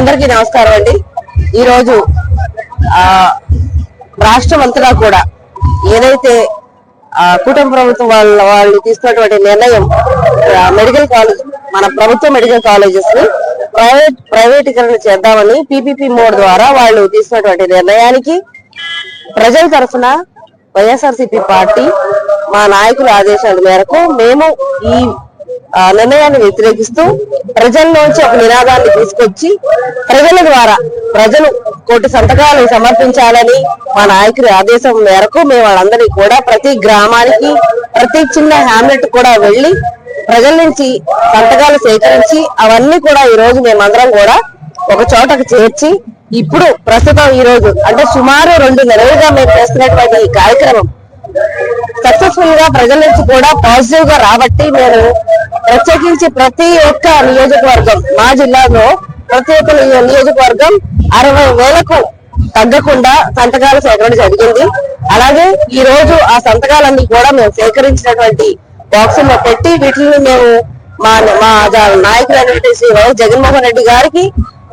అందరికీ నమస్కారం అండి. ఈరోజు రాష్ట్రం అంతటా కూడా ఏదైతే ఆ కుటుంబ ప్రభుత్వం వాళ్ళ వాళ్ళు తీసుకున్నటువంటి నిర్ణయం మెడికల్ కాలేజ్ మన ప్రభుత్వ మెడికల్ కాలేజెస్ని ప్రైవేట్ ప్రైవేటీకరణ చేద్దామని పీపీపీ మోడ్ ద్వారా వాళ్ళు తీసుకున్నటువంటి నిర్ణయానికి ప్రజల తరఫున వైఎస్ఆర్సీపీ పార్టీ మా నాయకుల ఆదేశాల మేరకు మేము ఈ నిర్ణయాన్ని వ్యతిరేకిస్తూ ప్రజల్లోంచి ఒక నినాదాన్ని తీసుకొచ్చి ప్రజల ద్వారా ప్రజలు కోటి సంతకాలు సమర్పించాలని మా నాయకుడి ఆదేశం మేరకు మేము వాళ్ళందరినీ కూడా ప్రతి గ్రామానికి ప్రతి చిన్న హ్యామ్లెట్ కూడా వెళ్ళి ప్రజల నుంచి సంతకాలు సేకరించి అవన్నీ కూడా ఈ రోజు మేమందరం కూడా ఒక చోటకు చేర్చి ఇప్పుడు ప్రస్తుతం ఈ రోజు అంటే సుమారు రెండు నెలలుగా మేము చేస్తున్నటువంటి ఈ కార్యక్రమం సక్సెస్ఫుల్గా ప్రజల నుంచి కూడా పాజిటివ్గా రాబట్టి మేము ప్రత్యేకించి ప్రతి ఒక్క నియోజకవర్గం మా జిల్లాలో ప్రతి ఒక్క నియోజకవర్గం అరవై వేలకు తగ్గకుండా సంతకాల సేకరణ జరిగింది. అలాగే ఈ రోజు ఆ సంతకాలన్నీ కూడా మేము సేకరించినటువంటి బాక్సుల్లో పెట్టి వీటిని మేము మా మా నాయకులైనటువంటి శ్రీ వైఎస్ జగన్మోహన్ రెడ్డి గారికి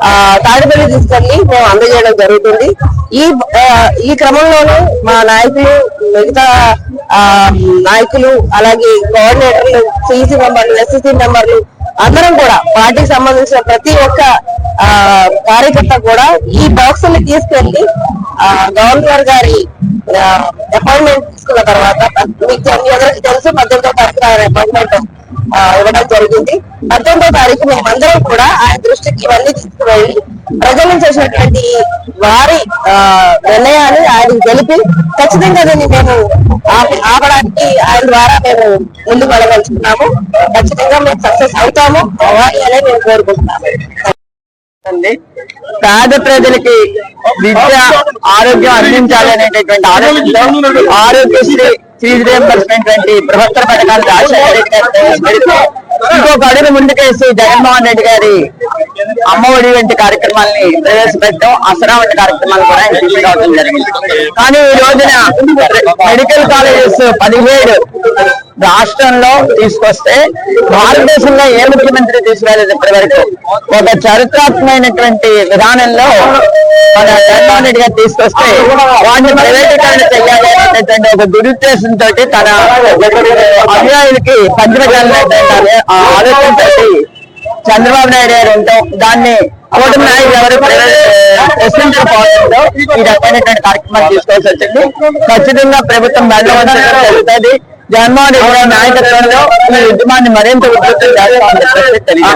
ఆ తాడిపల్లి తీసుకెళ్ళి మేము అందజేయడం జరుగుతుంది. ఈ ఈ క్రమంలోనే మా నాయకులు మిగతా నాయకులు అలాగే కోఆర్డినేటర్లు సిఇసి మెంబర్లు ఎస్ఎస్సి మెంబర్లు అందరం కూడా పార్టీకి సంబంధించిన ప్రతి ఒక్క ఆ కార్యకర్త కూడా ఈ బాక్స్ని తీసుకెళ్ళి ఆ గవర్నర్ గారి అపాయింట్మెంట్ తీసుకున్న తర్వాత మీకు మీ అందరికీ తెలుసు పద్దెనిమిదో తారీఖు అపాయింట్మెంట్ ఇవ్వడం జరిగింది. పద్దెనిమిదో తారీఖు మేమందరం కూడా ఆయన దృష్టికి ఇవన్నీ తీసుకువెళ్ళి ప్రజల నుంచి వచ్చినటువంటి వారి నిర్ణయాన్ని ఆయన తెలిపి ఖచ్చితంగా దీన్ని మేము ఆప- ఆపడానికి ఆయన ద్వారా మేము ముందుకు వెళ్ళదలుచుకున్నాము. ఖచ్చితంగా మేము సక్సెస్ అవుతాము. అవ్వాలి అనే మేము కోరుకుంటున్నాము. పేద ప్రజలకి విద్య ఆరోగ్యం అందించాలి అనేటటువంటి ఆరోగ్యశ్రీ ఫీజు రియంబర్స్మెంట్ పథకాలు రాజశేఖర రెడ్డి గారు ఇంకొక అడుగు ముందుకేసి జగన్మోహన్ రెడ్డి గారి అమ్మఒడి వంటి కార్యక్రమాల్ని ప్రవేశపెట్టడం అసరా వంటి కార్యక్రమాలు కూడా ఆయన జరిగింది. కానీ ఈ రోజున మెడికల్ కాలేజెస్ పదిహేడు రాష్ట్రంలో తీసుకొస్తే భారతదేశంలో ఏ ముఖ్యమంత్రి తీసుకురాలేదు ఇప్పటి వరకు ఒక చరిత్రాత్మకమైనటువంటి విధానంలో రెడ్డి గారు తీసుకొస్తే వాటిని ప్రైవేటీకరణ చేయాలి అనేటటువంటి ఒక దురుద్దేశంతో తన అనుయాయులకి పంచమజాలైనటువంటి ఆ ఆలోచనతో చంద్రబాబు నాయుడు గారు ఉంటాం దాన్ని కూటమి నాయకులు ఎవరు ప్రశ్నించకపోవడంతో ఈ రకమైనటువంటి కార్యక్రమాలు తీసుకోవాల్సి వచ్చింది. ఖచ్చితంగా ప్రభుత్వం వెళ్ళవలసిన జరుగుతుంది. జగన్మోహన్ రెడ్డి గారి నాయకత్వంలో ఈ ఉద్యమాన్ని మరింత ఉధృతం చేస్తామని తెలియజేస్తున్నాను.